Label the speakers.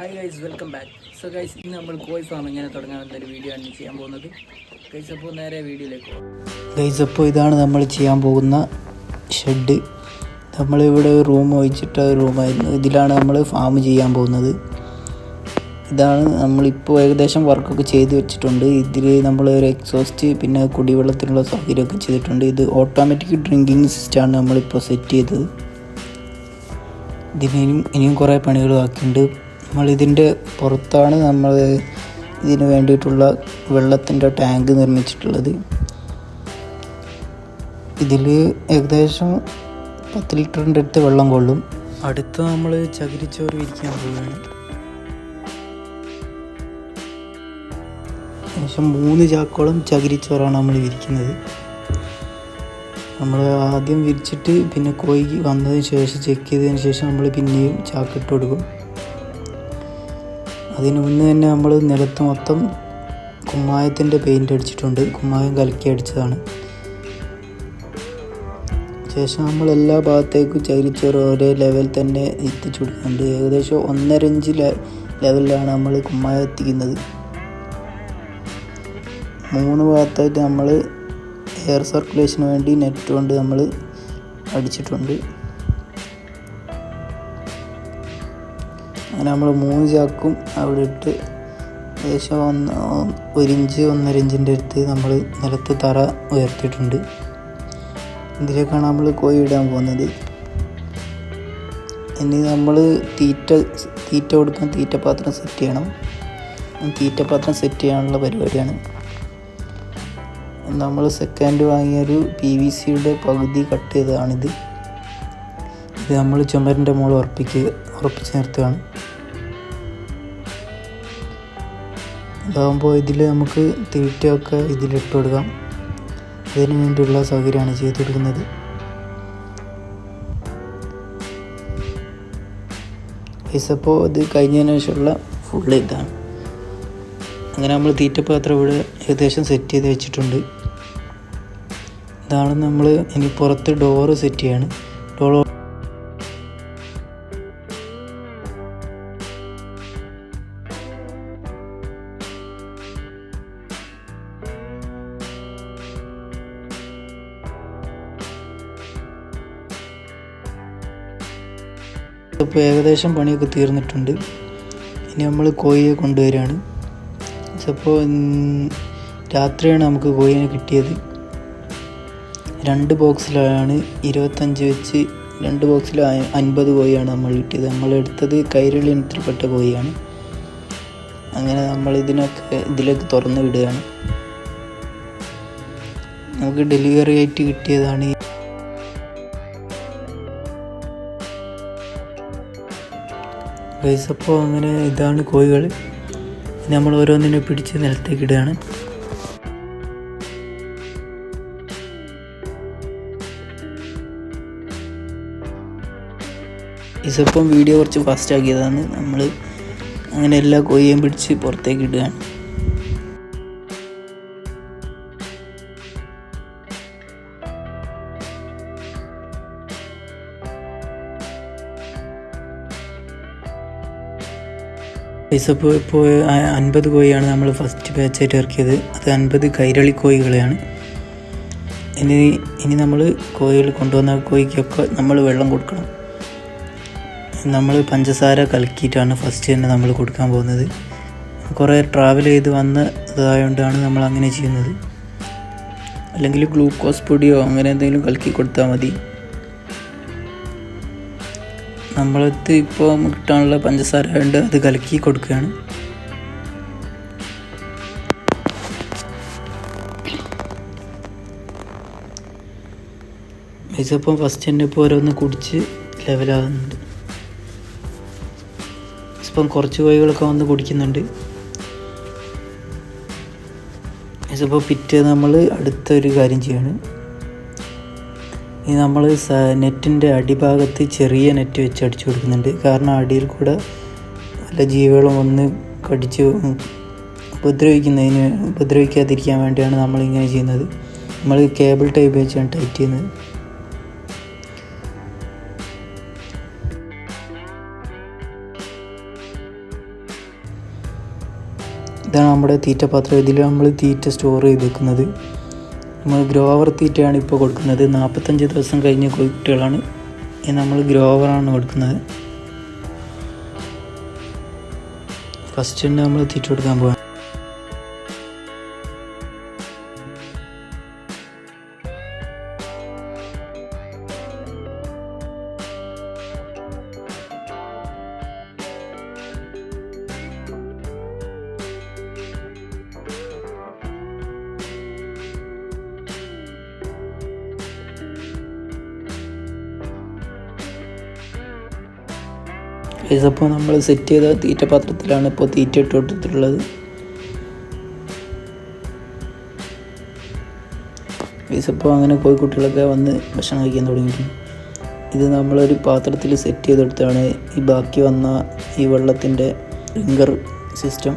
Speaker 1: Hi guys welcome back so guys ഇന്ന് നമ്മൾ കോഴി ഫാം എങ്ങനെ തുടങ്ങാമെന്ന ഒരു വീഡിയോ ആണ് ചെയ്യാൻ പോകുന്നത്. ഗൈസ് അപ്പോൾ നേരെ വീഡിയോയിലേക്ക്
Speaker 2: ഗൈസ് അപ്പോൾ ഇതാണ് നമ്മൾ ചെയ്യാൻ പോകുന്ന ഷെഡ് നമ്മളിവിടെ റൂം ഒഴിച്ചിട്ട റൂമായിരുന്നു ഇതിലാണ് നമ്മൾ ഫാം ചെയ്യാൻ പോകുന്നത്. ഇതാണ് നമ്മളിപ്പോൾ ഏകദേശം വർക്കൊക്കെ ചെയ്ത് വെച്ചിട്ടുണ്ട്. ഇതിൽ നമ്മൾ ഒരു എക്സോസ്റ്റ് പിന്നെ കുടിവെള്ളത്തിനുള്ള സൗകര്യമൊക്കെ ചെയ്തിട്ടുണ്ട്. ഇത് ഓട്ടോമാറ്റിക് ഡ്രിങ്കിങ് സിസ്റ്റമാണ് നമ്മളിപ്പോൾ സെറ്റ് ചെയ്തത്. ഇതിന് ഇനിയും ഇനിയും കുറേ പണികൾ ബാക്കിയുണ്ട്. നമ്മളിതിന്റെ പുറത്താണ് നമ്മൾ ഇതിന് വേണ്ടിയിട്ടുള്ള വെള്ളത്തിന്റെ ടാങ്ക് നിർമ്മിച്ചിട്ടുള്ളത്. ഇതിൽ ഏകദേശം പത്ത് ലിറ്ററിന്റെ അടുത്ത് വെള്ളം കൊള്ളും. അടുത്ത് നമ്മൾ ചകിരിച്ചോറ് വിരിക്കാൻ പോവുകയാണ്. ഏകദേശം മൂന്ന് ചാക്കോളം ചകിരിച്ചോറാണ് നമ്മൾ വിരിക്കുന്നത്. നമ്മൾ ആദ്യം വിരിച്ചിട്ട് പിന്നെ കോഴി വന്നതിന് ശേഷം ചെക്ക് ചെയ്തതിന് ശേഷം നമ്മൾ പിന്നെയും ചാക്കിട്ട് കൊടുക്കും. അതിന് മുന്നേ തന്നെ നമ്മൾ നിലത്ത് മൊത്തം കുമ്മായത്തിന്റെ പെയിന്റ് അടിച്ചിട്ടുണ്ട്. കുമ്മായം കലക്കി അടിച്ചതാണ്. ശേഷം നമ്മൾ എല്ലാ ഭാഗത്തേക്കും ചകിരിച്ചോറ് ഒരേ ലെവൽ തന്നെ എത്തിച്ചു കൊടുക്കുന്നുണ്ട്. ഏകദേശം ഒന്നര ഇഞ്ച് ലെവലിലാണ് നമ്മൾ കുമ്മായം എത്തിക്കുന്നത്. മൂന്ന് ഭാഗത്തായിട്ട് നമ്മൾ എയർ സർക്കുലേഷന് വേണ്ടി നെറ്റ് കൊണ്ട് നമ്മൾ അടിച്ചിട്ടുണ്ട്. അങ്ങനെ നമ്മൾ മൂന്ന് ചാക്കും അവിടെ ഇട്ട് ഏകദേശം ഒന്ന് ഒരിഞ്ച് ഒന്നര ഇഞ്ചിന്റെ അടുത്ത് നമ്മൾ നിലത്ത് തറ ഉയർത്തിയിട്ടുണ്ട്. ഇതിലേക്കാണ് നമ്മൾ കോഴി ഇടാൻ പോകുന്നത്. ഇനി നമ്മൾ തീറ്റ തീറ്റ കൊടുക്കാൻ തീറ്റപാത്രം സെറ്റ് ചെയ്യണം. തീറ്റപാത്രം സെറ്റ് ചെയ്യാനുള്ള പരിപാടിയാണ്. നമ്മൾ സെക്കൻഡ് വാങ്ങിയൊരു പി വി സിയുടെ പകുതി കട്ട് ചെയ്തതാണിത്. ഇത് നമ്മൾ ചുമരിന്റെ മുകളിൽ ഉറപ്പിക്കുക ഉറപ്പിച്ച് നിർത്തുകയാണ്. ഇതാകുമ്പോൾ ഇതിൽ നമുക്ക് തീറ്റയൊക്കെ ഇതിലിട്ട് കൊടുക്കാം. അതിന് വേണ്ടിയുള്ള സൗകര്യമാണ് ചെയ്ത് കൊടുക്കുന്നത്. ഇസപ്പോൾ ഇത് കഴിഞ്ഞതിന് ശേഷമുള്ള ഫുള്ള് ഇതാണ്. അങ്ങനെ നമ്മൾ തീറ്റപാത്രം ഇവിടെ ഏകദേശം സെറ്റ് ചെയ്ത് വെച്ചിട്ടുണ്ട്. ഇതാണ് നമ്മൾ ഇനി പുറത്ത് ഡോറ് സെറ്റ് ചെയ്യാണ്. ഡോർ ഇപ്പോൾ ഏകദേശം പണിയൊക്കെ തീർന്നിട്ടുണ്ട്. ഇനി നമ്മൾ കോഴിയെ കൊണ്ടുവരികയാണ് അപ്പോൾ രാത്രിയാണ് നമുക്ക് കോഴിനെ കിട്ടിയത്. രണ്ട് ബോക്സിലാണ് ഇരുപത്തഞ്ച് വെച്ച് രണ്ട് ബോക്സിൽ അൻപത് കോഴിയാണ് നമ്മൾ കിട്ടിയത്. നമ്മൾ എടുത്തത് കൈരളി ഇനത്തിൽപ്പെട്ട കോഴിയാണ്. അങ്ങനെ നമ്മൾ ഇതിനൊക്കെ ഇതിലേക്ക് തുറന്ന് വിടുകയാണ്. നമുക്ക് ഡെലിവറി ആയിട്ട് കിട്ടിയതാണ് ഗൈസ് അപ്പോൾ അങ്ങനെ ഇതാണ് കോഴികൾ. നമ്മൾ ഓരോന്നിനെ പിടിച്ച് നിലത്തേക്ക് ഇടുകയാണ്. ഇസപ്പം വീഡിയോ കുറച്ച് ഫാസ്റ്റ് ആക്കിയതാണ്. നമ്മൾ അങ്ങനെ എല്ലാ കോഴിയെയും പിടിച്ച് പുറത്തേക്ക് ഇടുകയാണ്. ഇപ്പോൾ പോയി അൻപത് കോഴിയാണ് നമ്മൾ ഫസ്റ്റ് ബാച്ചായിട്ട് ഇറക്കിയത്. അത് അൻപത് കൈരളി കോഴികളെയാണ്. ഇനി ഇനി നമ്മൾ കോഴികൾ കൊണ്ടുവന്ന കോഴിക്കൊക്കെ നമ്മൾ വെള്ളം കൊടുക്കണം. നമ്മൾ പഞ്ചസാര കലക്കിയിട്ടാണ് ഫസ്റ്റ് തന്നെ നമ്മൾ കൊടുക്കാൻ പോകുന്നത്. കുറേ ട്രാവൽ ചെയ്ത് വന്ന ഇതായതുകൊണ്ടാണ് നമ്മൾ അങ്ങനെ ചെയ്യുന്നത്. അല്ലെങ്കിൽ ഗ്ലൂക്കോസ് പൊടിയോ അങ്ങനെ എന്തെങ്കിലും കലക്കി കൊടുത്താൽ മതി. നമ്മളടുത്ത് ഇപ്പോൾ കിട്ടാനുള്ള പഞ്ചസാര ഉണ്ട് അത് കലക്കി കൊടുക്കുകയാണ്. ഇതിപ്പം ഫസ്റ്റ് തന്നെ ഇപ്പോൾ ഓരോന്ന് കുടിച്ച് ലെവലാകുന്നുണ്ട് ഇപ്പം കുറച്ച് കോഴികളൊക്കെ വന്ന് കുടിക്കുന്നുണ്ട്. ഇതിപ്പോൾ പിറ്റ് നമ്മൾ അടുത്തൊരു കാര്യം ചെയ്യാണ്. ഇനി നമ്മൾ നെറ്റിന്റെ അടിഭാഗത്ത് ചെറിയ നെറ്റ് വെച്ച് അടിച്ചു കൊടുക്കുന്നുണ്ട്. കാരണം അടിയിൽ കൂടെ വല്ല ജീവികളും ഒന്ന് കടിച്ച് ഉപദ്രവിക്കുന്നതിന് ഉപദ്രവിക്കാതിരിക്കാൻ വേണ്ടിയാണ് നമ്മളിങ്ങനെ ചെയ്യുന്നത്. നമ്മൾ കേബിൾ ടൈപ്പ് വെച്ചാണ് ടൈറ്റ് ചെയ്യുന്നത്. ഇതാണ് നമ്മുടെ തീറ്റ പാത്രം ഇതിൽ നമ്മൾ തീറ്റ സ്റ്റോർ ചെയ്ത് വെക്കുന്നത് നമ്മൾ ഗ്രോവർ തീറ്റയാണ് ഇപ്പോൾ കൊടുക്കുന്നത്. നാൽപ്പത്തഞ്ച് ദിവസം കഴിഞ്ഞ കുട്ടികളാണ്. നമ്മൾ ഗ്രോവറാണ് കൊടുക്കുന്നത്. ഫസ്റ്റ് തന്നെ നമ്മൾ തീറ്റ കൊടുക്കാൻ പോകാം അപ്പോൾ നമ്മൾ സെറ്റ് ചെയ്ത തീറ്റ പാത്രത്തിലാണ് ഇപ്പോൾ തീറ്റ ഇട്ട് കൊടുത്തിട്ടുള്ളത് അപ്പോൾ അങ്ങനെ കോഴിക്കുട്ടികളൊക്കെ വന്ന് ഭക്ഷണം കഴിക്കാൻ തുടങ്ങിയിട്ടുണ്ട്. ഇത് നമ്മളൊരു പാത്രത്തിൽ സെറ്റ് ചെയ്തെടുത്താണ്. ഈ ബാക്കി വന്ന ഈ വെള്ളത്തിന്റെ റിങ്കർ സിസ്റ്റം